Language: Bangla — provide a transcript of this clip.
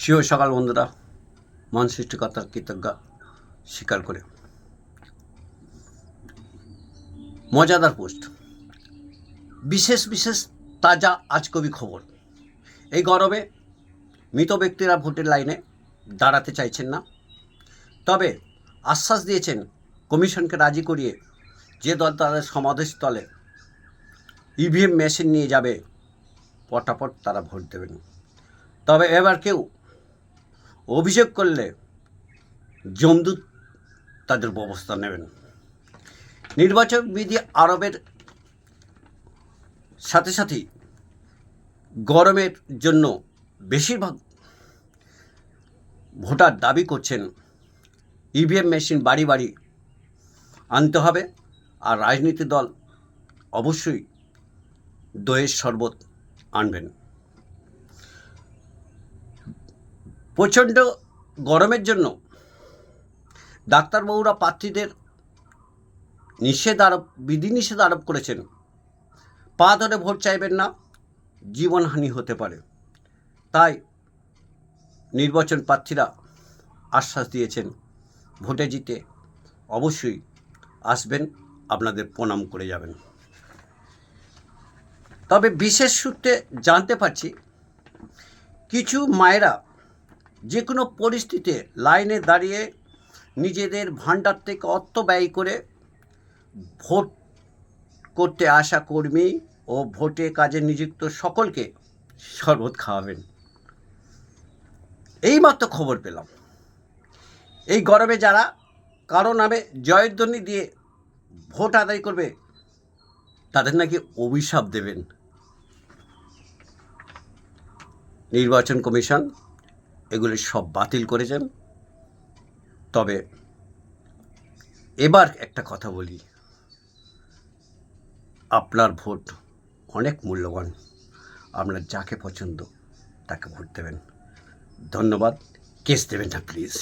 শিব সকাল বন্ধুরা, মন সৃষ্টিকর্তার কৃতজ্ঞ স্বীকার করে। মজাদার পোস্ট। বিশেষ বিশেষ তাজা আজকবি খবর। এই গরমে মৃত ব্যক্তিরা ভোটের লাইনে দাঁড়াতে চাইছেন না। তবে আশ্বাস দিয়েছেন, কমিশনকে রাজি করিয়ে যে দল তাদের সমাবেশস্থলে ইভিএম মেশিন নিয়ে যাবে, পটাপট তারা ভোট দেবেন। তবে এবার কেউ অভিযোগ করলে জমদূত তাদের ব্যবস্থা নেবেন। নির্বাচন বিধি আরবের সাথে সাথেই গরমের জন্য বেশিরভাগ ভোটার দাবি করছেন, ইভিএম মেশিন বাড়ি বাড়ি আনতে হবে আর রাজনীতি দল অবশ্যই দইয়ের শরবত আনবেন। প্রচণ্ড গরমের জন্য ডাক্তারবাবুরা প্রার্থীদের নিষেধ আরোপ, বিধিনিষেধ আরোপ করেছেন। পা ধরে ভোট চাইবেন না, জীবনহানি হতে পারে। তাই নির্বাচন প্রার্থীরা আশ্বাস দিয়েছেন, ভোটে জিতে অবশ্যই আসবেন, আপনাদের প্রণাম করে যাবেন। তবে বিশেষ সূত্রে জানতে পারছি, কিছু মায়েরা যে কোনো পরিস্থিতিতে লাইনে দাঁড়িয়ে নিজেদের ভাণ্ডার থেকে অর্থ ব্যয় করে ভোট করতে আসা কর্মী ও ভোটে কাজে নিযুক্ত সকলকে শরবত খাওয়াবেন। এইমাত্র খবর পেলাম। এই গরমে যারা কারও নামে জয়ধ্বনি দিয়ে ভোট আদায় করবে, তাদের নাকি অভিশাপ দেবেন। নির্বাচন কমিশন এগুলি সব বাতিল করেছেন তবে এবার একটা কথা বলি। আপনার ভোট অনেক মূল্যবান। আপনার যাকে পছন্দ, তাকে ভোট দেবেন। ধন্যবাদ। কেস দেবেন না, প্লিজ।